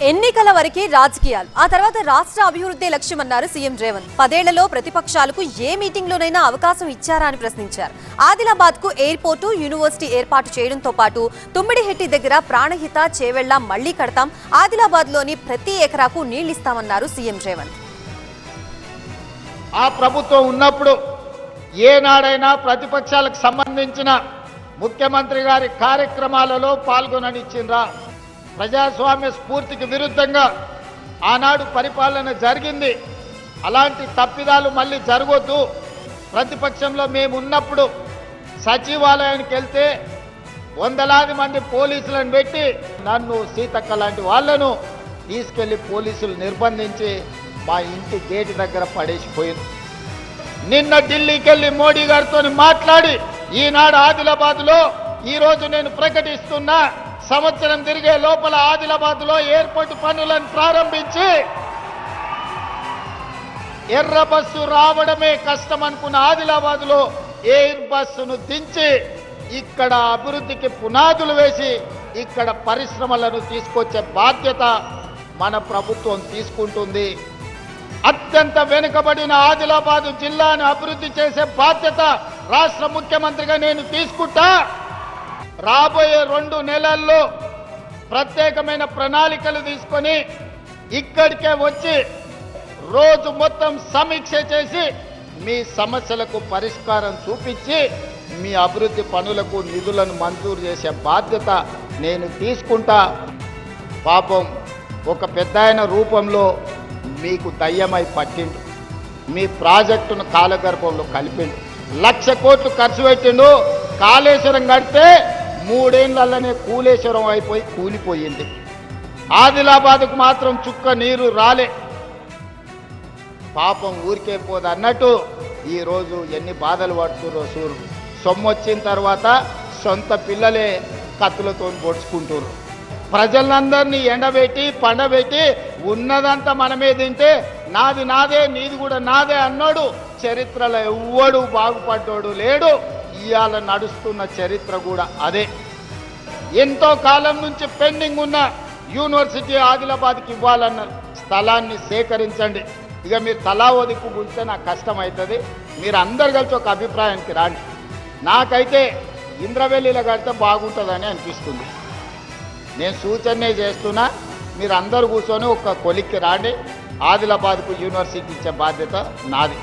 ఎన్నికల వరకే రాజకీయాలు. ఆ తర్వాత రాష్ట్ర అభివృద్ధి లక్ష్యమన్నారు సీఎం రేవంత్. పదేళ్ళలో ప్రతిపక్షాలకు ఏ మీటింగ్ లోనైనా అవకాశం ఇచ్చారా అని ప్రశ్నించారు. ఆదిలాబాద్కు ఎయిర్పోర్టు యూనివర్సిటీ ఏర్పాటు చేయడంతో పాటు తుమ్మిడిహెట్టి దగ్గర ప్రాణహిత చేవెళ్ళ మళ్ళీ కడతాం. ఆదిలాబాద్లోని ప్రతి ఎకరాకు నీళ్ళిస్తామన్నారు సీఎం రేవంత్. ఆ ప్రభుత్వం ఉన్నప్పుడు ఏనాడైనా ప్రతిపక్షాలకు సంబంధించిన ముఖ్యమంత్రి గారి కార్యక్రమాలలో పాల్గొననిచ్చిండ్రా? ప్రజాస్వామ్య స్ఫూర్తికి విరుద్ధంగా ఆనాడు పరిపాలన జరిగింది. అలాంటి తప్పిదాలు మళ్ళీ జరగొద్దు. ప్రతిపక్షంలో మేము ఉన్నప్పుడు సచివాలయానికి వెళ్తే వందలాది మంది పోలీసులను పెట్టి నన్ను సీతక్క లాంటి వాళ్ళను తీసుకెళ్ళి పోలీసులు నిర్బంధించి మా ఇంటి గేటు దగ్గర పడేసిపోయింది. నిన్న ఢిల్లీకి వెళ్ళి మోడీ గారితో మాట్లాడి ఈనాడు ఆదిలాబాద్లో ఈరోజు నేను ప్రకటిస్తున్నా. సంవత్సరం తిరిగే లోపల ఆదిలాబాద్లో ఎయిర్పోర్ట్ పనులను ప్రారంభించి ఎర్ర బస్సు రావడమే కష్టం అనుకున్న ఆదిలాబాద్లో ఎయిర్ బస్సును దించి ఇక్కడ అభివృద్ధికి పునాదులు వేసి ఇక్కడ పరిశ్రమలను తీసుకొచ్చే బాధ్యత మన ప్రభుత్వం తీసుకుంటుంది. అత్యంత వెనుకబడిన ఆదిలాబాదు జిల్లాను అభివృద్ధి చేసే బాధ్యత రాష్ట్ర ముఖ్యమంత్రిగా నేను తీసుకుంటా. రాబోయే రెండు నెలల్లో ప్రత్యేకమైన ప్రణాళికలు తీసుకొని ఇక్కడికే వచ్చి రోజు మొత్తం సమీక్ష చేసి మీ సమస్యలకు పరిష్కారం చూపించి మీ అభివృద్ధి పనులకు నిధులను మంజూరు చేసే బాధ్యత నేను తీసుకుంటా. పాపం ఒక పెద్ద రూపంలో మీకు దయ్యమై పట్టిండు. మీ ప్రాజెక్టును కాలగర్భంలో కలిపిండు. లక్ష కోట్లు ఖర్చు పెట్టిండు. కాళేశ్వరం కడితే మూడేళ్ళలోనే కూలేశ్వరం అయిపోయి కూలిపోయింది. ఆదిలాబాద్కు మాత్రం చుక్క నీరు రాలే. పాపం ఊరికే పోదు అన్నట్టు ఈరోజు ఎన్ని బాధలు పడుతుర్రో సూర్యుడు. సొమ్ము వచ్చిన తర్వాత సొంత పిల్లలే కత్తులతో పొడుచుకుంటారు ప్రజలందరినీ ఎండబెట్టి పండబెట్టి ఉన్నదంతా మనమే తింటే నాది నాదే నీది కూడా నాదే అన్నాడు. చరిత్రలో ఎవ్వడు బాగుపడ్డాడు లేడు. ఇవాళ నడుస్తున్న చరిత్ర కూడా అదే. ఎంతో కాలం నుంచి పెండింగ్ ఉన్న యూనివర్సిటీ ఆదిలాబాద్కి ఇవ్వాలన్న స్థలాన్ని సేకరించండి. ఇక మీరు తలా ఓ ఉంటే నాకు కష్టం అవుతుంది మీరు అందరు కలిసి ఒక అభిప్రాయానికి రాండి. నాకైతే ఇంద్రవెల్లిలో కడితే బాగుంటుందని అనిపిస్తుంది. నేను సూచనే చేస్తున్నా మీరు అందరు కూర్చొని ఒక కొలిక్కి రాండి. ఆదిలాబాద్కు యూనివర్సిటీ ఇచ్చే బాధ్యత నాది.